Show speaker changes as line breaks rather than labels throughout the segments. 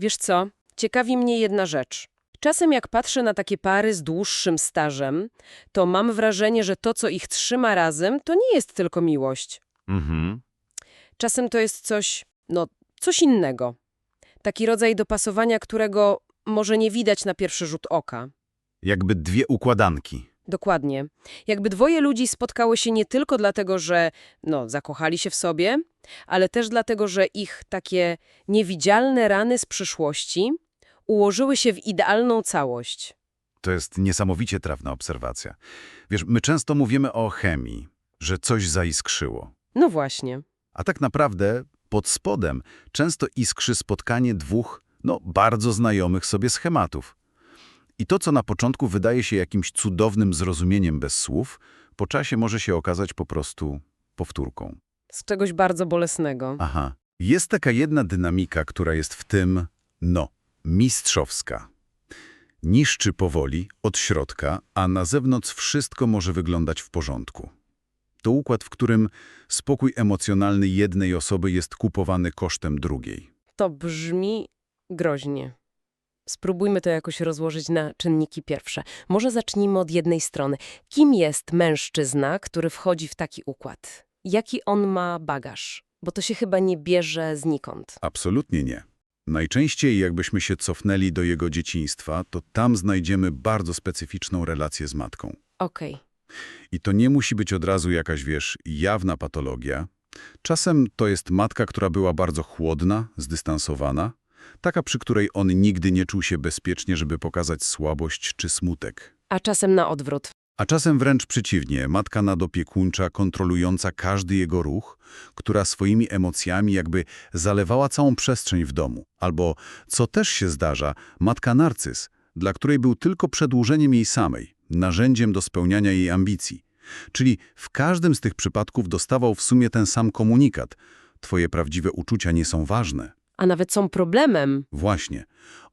Wiesz co, ciekawi mnie jedna rzecz. Czasem jak patrzę na takie pary z dłuższym stażem, to mam wrażenie, że to, co ich trzyma razem, to nie jest tylko miłość.
Mhm.
Czasem to jest coś, no, coś innego. Taki rodzaj dopasowania, którego może nie widać na pierwszy rzut oka.
Jakby dwie układanki.
Dokładnie. Jakby dwoje ludzi spotkało się nie tylko dlatego, że no, zakochali się w sobie, ale też dlatego, że ich takie niewidzialne rany z przyszłości ułożyły się w idealną całość.
To jest niesamowicie trafna obserwacja. Wiesz, my często mówimy o chemii, że coś zaiskrzyło.
No właśnie.
A tak naprawdę pod spodem często iskrzy spotkanie dwóch, no, bardzo znajomych sobie schematów. I to, co na początku wydaje się jakimś cudownym zrozumieniem bez słów, po czasie może się okazać po prostu powtórką.
Z czegoś bardzo bolesnego.
Aha. Jest taka jedna dynamika, która jest w tym, no, mistrzowska. Niszczy powoli, od środka, a na zewnątrz wszystko może wyglądać w porządku. To układ, w którym spokój emocjonalny jednej osoby jest kupowany kosztem drugiej.
To brzmi groźnie. Spróbujmy to jakoś rozłożyć na czynniki pierwsze. Może zacznijmy od jednej strony. Kim jest mężczyzna, który wchodzi w taki układ? Jaki on ma bagaż? Bo to się chyba nie bierze znikąd.
Absolutnie nie. Najczęściej, jakbyśmy się cofnęli do jego dzieciństwa, to tam znajdziemy bardzo specyficzną relację z matką.
Okej.
I to nie musi być od razu jakaś, wiesz, jawna patologia. Czasem to jest matka, która była bardzo chłodna, zdystansowana, taka, przy której on nigdy nie czuł się bezpiecznie, żeby pokazać słabość czy smutek.
A czasem na odwrót.
A czasem wręcz przeciwnie, matka nadopiekuńcza, kontrolująca każdy jego ruch, która swoimi emocjami jakby zalewała całą przestrzeń w domu. Albo, co też się zdarza, matka narcyz, dla której był tylko przedłużeniem jej samej, narzędziem do spełniania jej ambicji. Czyli w każdym z tych przypadków dostawał w sumie ten sam komunikat. Twoje prawdziwe uczucia nie są ważne.
A nawet są problemem.
Właśnie.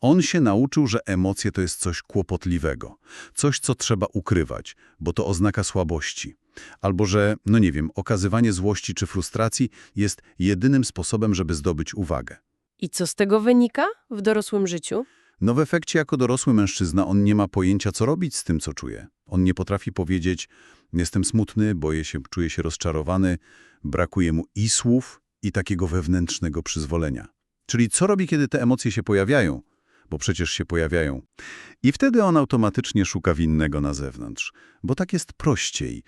On się nauczył, że emocje to jest coś kłopotliwego, coś, co trzeba ukrywać, bo to oznaka słabości. Albo że, no nie wiem, okazywanie złości czy frustracji jest jedynym sposobem, żeby zdobyć uwagę.
I co z tego wynika w dorosłym życiu?
No w efekcie jako dorosły mężczyzna on nie ma pojęcia, co robić z tym, co czuje. On nie potrafi powiedzieć, jestem smutny, boję się, czuję się rozczarowany, brakuje mu i słów, i takiego wewnętrznego przyzwolenia. Czyli co robi, kiedy te emocje się pojawiają? Bo przecież się pojawiają. I wtedy on automatycznie szuka winnego na zewnątrz. Bo tak jest prościej.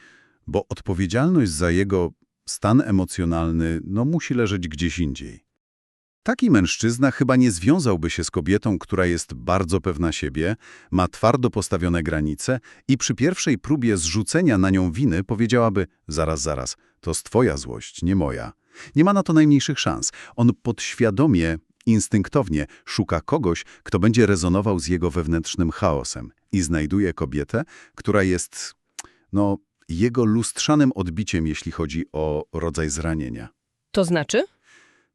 Bo odpowiedzialność za jego stan emocjonalny no, musi leżeć gdzieś indziej. Taki mężczyzna chyba nie związałby się z kobietą, która jest bardzo pewna siebie, ma twardo postawione granice i przy pierwszej próbie zrzucenia na nią winy powiedziałaby zaraz, zaraz, to jest twoja złość, nie moja. Nie ma na to najmniejszych szans. On podświadomie, instynktownie szuka kogoś, kto będzie rezonował z jego wewnętrznym chaosem i znajduje kobietę, która jest, no, jego lustrzanym odbiciem, jeśli chodzi o rodzaj zranienia.
To znaczy?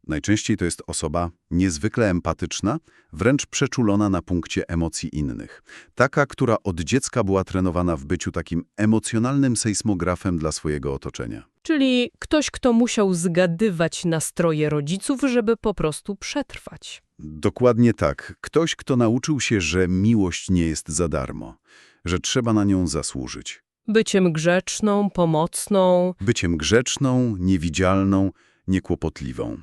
Najczęściej to jest osoba niezwykle empatyczna, wręcz przeczulona na punkcie emocji innych. Taka, która od dziecka była trenowana w byciu takim emocjonalnym sejsmografem dla swojego otoczenia.
Czyli ktoś, kto musiał zgadywać nastroje rodziców, żeby po prostu przetrwać.
Dokładnie tak. Ktoś, kto nauczył się, że miłość nie jest za darmo, że trzeba na nią zasłużyć.
Byciem grzeczną, pomocną.
Byciem grzeczną, niewidzialną, niekłopotliwą.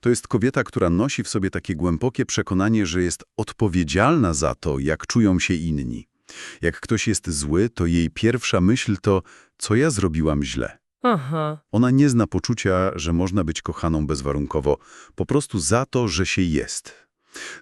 To jest kobieta, która nosi w sobie takie głębokie przekonanie, że jest odpowiedzialna za to, jak czują się inni. Jak ktoś jest zły, to jej pierwsza myśl to, co ja zrobiłam źle.
Aha.
Ona nie zna poczucia, że można być kochaną bezwarunkowo, po prostu za to, że się jest.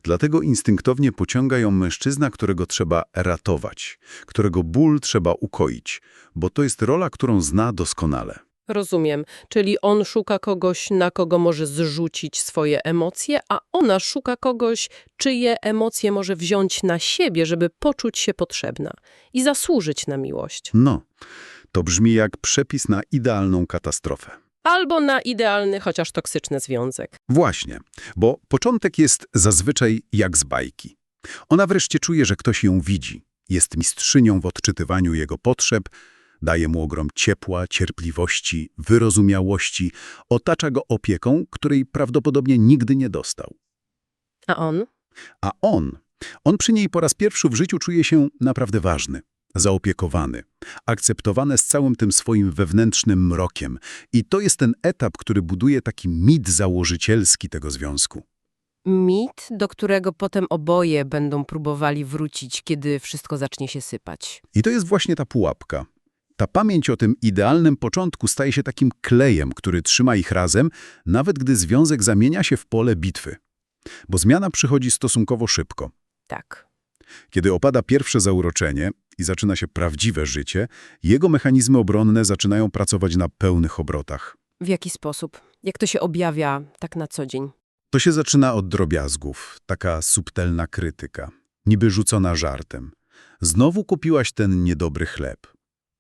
Dlatego instynktownie pociąga ją mężczyzna, którego trzeba ratować, którego ból trzeba ukoić, bo to jest rola, którą zna doskonale.
Rozumiem. Czyli on szuka kogoś, na kogo może zrzucić swoje emocje, a ona szuka kogoś, czyje emocje może wziąć na siebie, żeby poczuć się potrzebna i zasłużyć na miłość.
No, to brzmi jak przepis na idealną katastrofę.
Albo na idealny, chociaż toksyczny związek.
Właśnie, bo początek jest zazwyczaj jak z bajki. Ona wreszcie czuje, że ktoś ją widzi. Jest mistrzynią w odczytywaniu jego potrzeb, daje mu ogrom ciepła, cierpliwości, wyrozumiałości, otacza go opieką, której prawdopodobnie nigdy nie dostał.
A on?
A on, on przy niej po raz pierwszy w życiu czuje się naprawdę ważny, zaopiekowany, akceptowany z całym tym swoim wewnętrznym mrokiem. I to jest ten etap, który buduje taki mit założycielski tego związku.
Mit, do którego potem oboje będą próbowali wrócić, kiedy wszystko zacznie się sypać.
I to jest właśnie ta pułapka. Ta pamięć o tym idealnym początku staje się takim klejem, który trzyma ich razem, nawet gdy związek zamienia się w pole bitwy. Bo zmiana przychodzi stosunkowo szybko.
Tak.
Kiedy opada pierwsze zauroczenie i zaczyna się prawdziwe życie, jego mechanizmy obronne zaczynają pracować na pełnych obrotach.
W jaki sposób? Jak to się objawia tak na co dzień?
To się zaczyna od drobiazgów, taka subtelna krytyka, niby rzucona żartem. Znowu kupiłaś ten niedobry chleb.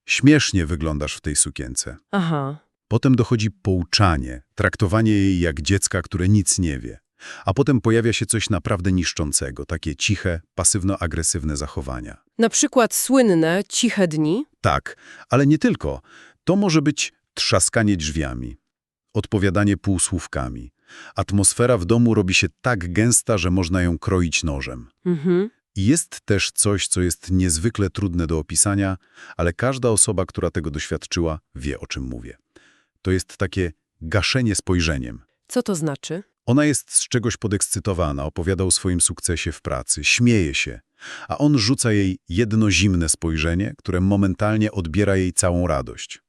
Śmiesznie wyglądasz w tej sukience.
Aha.
Potem dochodzi pouczanie, traktowanie jej jak dziecka, które nic nie wie. A potem pojawia się coś naprawdę niszczącego, takie ciche, pasywno-agresywne zachowania.
Na przykład słynne ciche dni.
Tak, ale nie tylko. To może być trzaskanie drzwiami, odpowiadanie półsłówkami. Atmosfera w domu robi się tak gęsta, że można ją kroić nożem.
Mhm.
I jest też coś, co jest niezwykle trudne do opisania, ale każda osoba, która tego doświadczyła, wie, o czym mówię. To jest takie gaszenie spojrzeniem.
Co to znaczy?
Ona jest z czegoś podekscytowana, opowiada o swoim sukcesie w pracy, śmieje się, a on rzuca jej jedno zimne spojrzenie, które momentalnie odbiera jej całą radość.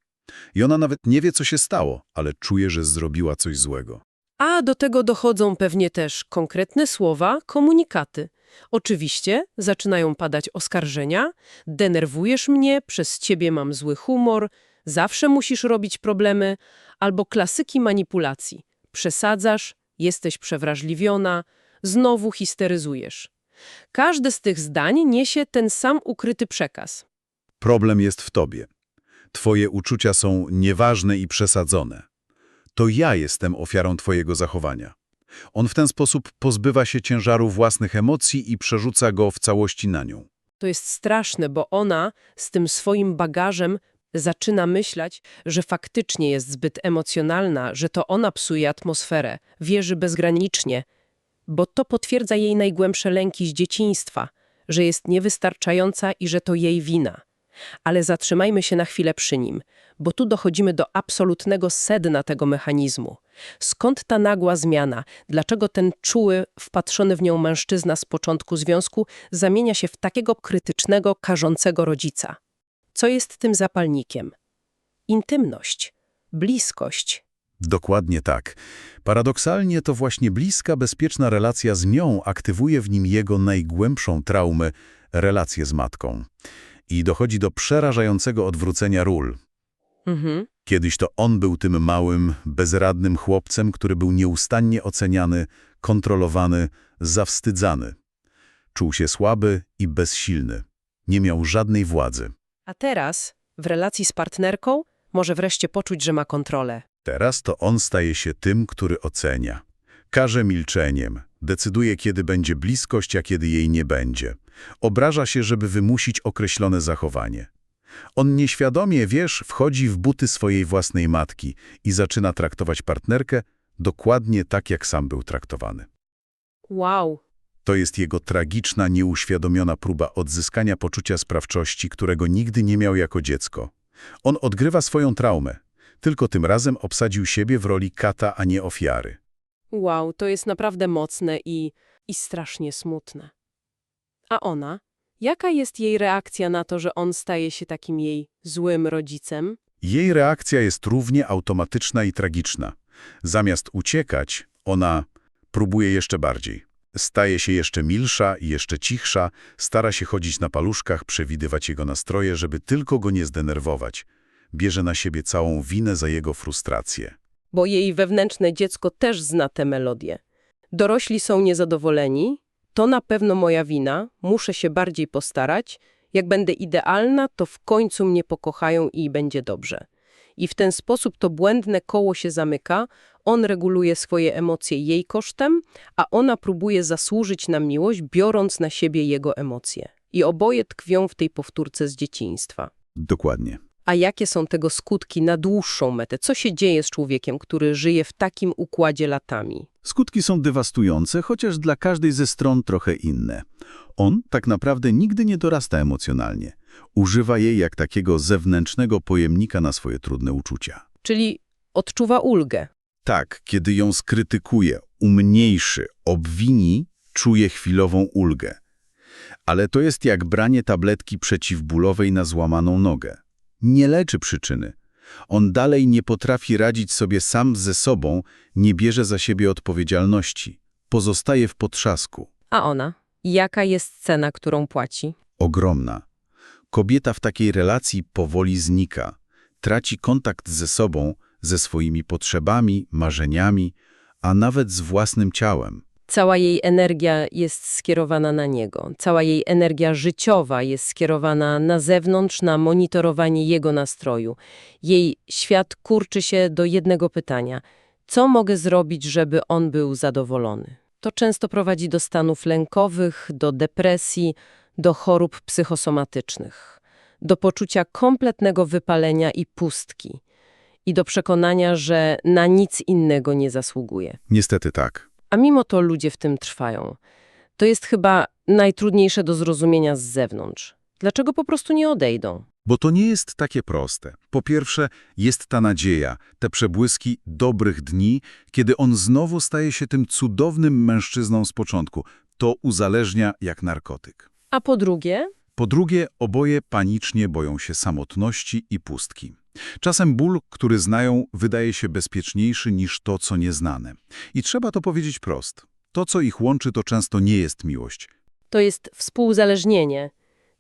I ona nawet nie wie, co się stało, ale czuje, że zrobiła coś złego.
A do tego dochodzą pewnie też konkretne słowa, komunikaty. Oczywiście zaczynają padać oskarżenia, denerwujesz mnie, przez ciebie mam zły humor, zawsze musisz robić problemy, albo klasyki manipulacji. Przesadzasz, jesteś przewrażliwiona, znowu histeryzujesz. Każde z tych zdań niesie ten sam ukryty przekaz.
Problem jest w tobie. Twoje uczucia są nieważne i przesadzone. To ja jestem ofiarą twojego zachowania. On w ten sposób pozbywa się ciężaru własnych emocji i przerzuca go w całości na nią.
To jest straszne, bo ona z tym swoim bagażem zaczyna myśleć, że faktycznie jest zbyt emocjonalna, że to ona psuje atmosferę, wierzy bezgranicznie, bo to potwierdza jej najgłębsze lęki z dzieciństwa, że jest niewystarczająca i że to jej wina. Ale zatrzymajmy się na chwilę przy nim, bo tu dochodzimy do absolutnego sedna tego mechanizmu. Skąd ta nagła zmiana? Dlaczego ten czuły, wpatrzony w nią mężczyzna z początku związku zamienia się w takiego krytycznego, karzącego rodzica? Co jest tym zapalnikiem? Intymność, bliskość.
Dokładnie tak. Paradoksalnie to właśnie bliska, bezpieczna relacja z nią aktywuje w nim jego najgłębszą traumę relację z matką. I dochodzi do przerażającego odwrócenia ról.
Mhm.
Kiedyś to on był tym małym, bezradnym chłopcem, który był nieustannie oceniany, kontrolowany, zawstydzany. Czuł się słaby i bezsilny. Nie miał żadnej władzy.
A teraz, w relacji z partnerką, może wreszcie poczuć, że ma kontrolę.
Teraz to on staje się tym, który ocenia. Każe milczeniem, decyduje, kiedy będzie bliskość, a kiedy jej nie będzie. Obraża się, żeby wymusić określone zachowanie. On nieświadomie, wiesz, wchodzi w buty swojej własnej matki i zaczyna traktować partnerkę dokładnie tak, jak sam był traktowany.
Wow,
To jest jego tragiczna, nieuświadomiona próba odzyskania poczucia sprawczości, którego nigdy nie miał jako dziecko. On odgrywa swoją traumę, tylko tym razem obsadził siebie w roli kata, a nie ofiary.
wow, to jest naprawdę mocne i, i strasznie smutne. A ona? Jaka jest jej reakcja na to, że on staje się takim jej złym rodzicem?
Jej reakcja jest równie automatyczna i tragiczna. Zamiast uciekać, ona próbuje jeszcze bardziej. Staje się jeszcze milsza i jeszcze cichsza, stara się chodzić na paluszkach, przewidywać jego nastroje, żeby tylko go nie zdenerwować. Bierze na siebie całą winę za jego frustrację.
Bo jej wewnętrzne dziecko też zna tę melodię. Dorośli są niezadowoleni, to na pewno moja wina, muszę się bardziej postarać. Jak będę idealna, to w końcu mnie pokochają i będzie dobrze. I w ten sposób to błędne koło się zamyka, on reguluje swoje emocje jej kosztem, a ona próbuje zasłużyć na miłość, biorąc na siebie jego emocje. I oboje tkwią w tej powtórce z dzieciństwa.
Dokładnie.
A jakie są tego skutki na dłuższą metę? Co się dzieje z człowiekiem, który żyje w takim układzie latami?
Skutki są dewastujące, chociaż dla każdej ze stron trochę inne. On tak naprawdę nigdy nie dorasta emocjonalnie. Używa jej jak takiego zewnętrznego pojemnika na swoje trudne uczucia.
Czyli odczuwa ulgę.
Tak, kiedy ją skrytykuje, umniejszy, obwini, czuje chwilową ulgę. Ale to jest jak branie tabletki przeciwbólowej na złamaną nogę. Nie leczy przyczyny. On dalej nie potrafi radzić sobie sam ze sobą, nie bierze za siebie odpowiedzialności. Pozostaje w potrzasku.
A ona? Jaka jest cena, którą płaci?
Ogromna. Kobieta w takiej relacji powoli znika. Traci kontakt ze sobą, ze swoimi potrzebami, marzeniami, a nawet z własnym ciałem.
Cała jej energia jest skierowana na niego. Cała jej energia życiowa jest skierowana na zewnątrz, na monitorowanie jego nastroju. Jej świat kurczy się do jednego pytania. Co mogę zrobić, żeby on był zadowolony? To często prowadzi do stanów lękowych, do depresji, do chorób psychosomatycznych, do poczucia kompletnego wypalenia i pustki i do przekonania, że na nic innego nie zasługuje.
Niestety tak.
A mimo to ludzie w tym trwają. To jest chyba najtrudniejsze do zrozumienia z zewnątrz. Dlaczego po prostu nie odejdą?
Bo to nie jest takie proste. Po pierwsze, jest ta nadzieja, te przebłyski dobrych dni, kiedy on znowu staje się tym cudownym mężczyzną z początku. To uzależnia jak narkotyk.
A po drugie,
Po drugie, oboje panicznie boją się samotności i pustki. Czasem ból, który znają, wydaje się bezpieczniejszy niż to, co nieznane. I trzeba to powiedzieć prost. To, co ich łączy, to często nie jest miłość.
to jest współzależnienie.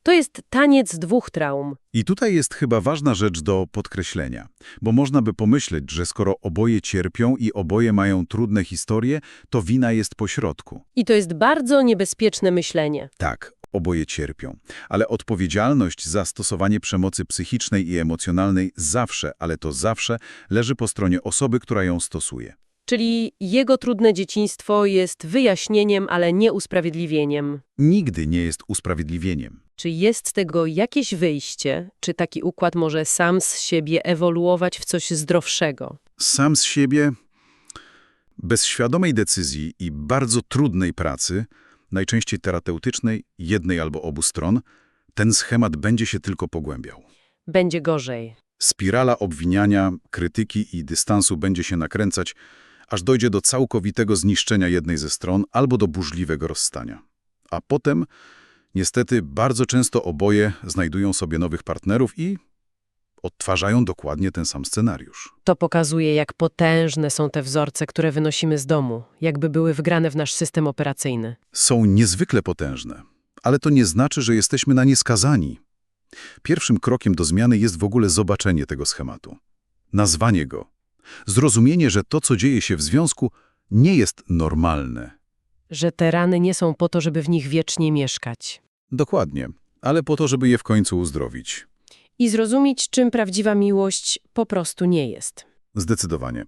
To jest taniec dwóch traum.
I tutaj jest chyba ważna rzecz do podkreślenia, bo można by pomyśleć, że skoro oboje cierpią i oboje mają trudne historie, to wina jest pośrodku.
I to jest bardzo niebezpieczne myślenie.
Tak, oboje cierpią, ale odpowiedzialność za stosowanie przemocy psychicznej i emocjonalnej zawsze, ale to zawsze, leży po stronie osoby, która ją stosuje.
Czyli jego trudne dzieciństwo jest wyjaśnieniem, ale nie usprawiedliwieniem.
Nigdy nie jest usprawiedliwieniem.
Czy jest z tego jakieś wyjście? Czy taki układ może sam z siebie ewoluować w coś zdrowszego?
Sam z siebie, bez świadomej decyzji i bardzo trudnej pracy, najczęściej terapeutycznej, jednej albo obu stron, ten schemat będzie się tylko pogłębiał.
Będzie gorzej.
Spirala obwiniania, krytyki i dystansu będzie się nakręcać, aż dojdzie do całkowitego zniszczenia jednej ze stron albo do burzliwego rozstania. A potem, niestety, bardzo często oboje znajdują sobie nowych partnerów i odtwarzają dokładnie ten sam scenariusz.
To pokazuje, jak potężne są te wzorce, które wynosimy z domu, jakby były wgrane w nasz system operacyjny.
Są niezwykle potężne, ale to nie znaczy, że jesteśmy na nie skazani. Pierwszym krokiem do zmiany jest w ogóle zobaczenie tego schematu. Nazwanie go. Zrozumienie, że to, co dzieje się w związku, nie jest normalne.
Że te rany nie są po to, żeby w nich wiecznie mieszkać.
Dokładnie, ale po to, żeby je w końcu uzdrowić.
I zrozumieć, czym prawdziwa miłość po prostu nie jest.
Zdecydowanie.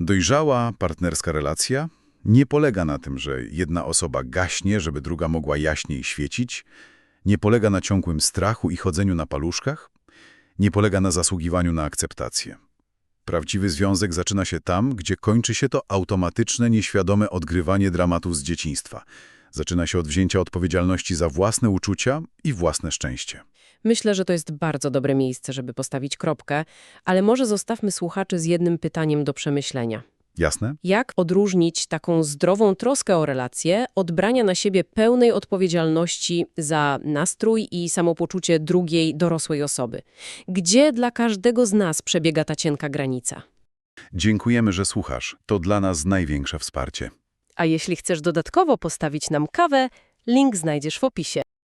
Dojrzała partnerska relacja nie polega na tym, że jedna osoba gaśnie, żeby druga mogła jaśniej świecić, nie polega na ciągłym strachu i chodzeniu na paluszkach, nie polega na zasługiwaniu na akceptację. Prawdziwy związek zaczyna się tam, gdzie kończy się to automatyczne, nieświadome odgrywanie dramatów z dzieciństwa. Zaczyna się od wzięcia odpowiedzialności za własne uczucia i własne szczęście.
Myślę, że to jest bardzo dobre miejsce, żeby postawić kropkę, ale może zostawmy słuchaczy z jednym pytaniem do przemyślenia.
Jasne?
Jak odróżnić taką zdrową troskę o relacje od brania na siebie pełnej odpowiedzialności za nastrój i samopoczucie drugiej dorosłej osoby? Gdzie dla każdego z nas przebiega ta cienka granica?
Dziękujemy, że słuchasz. To dla nas największe wsparcie.
A jeśli chcesz dodatkowo postawić nam kawę, link znajdziesz w opisie.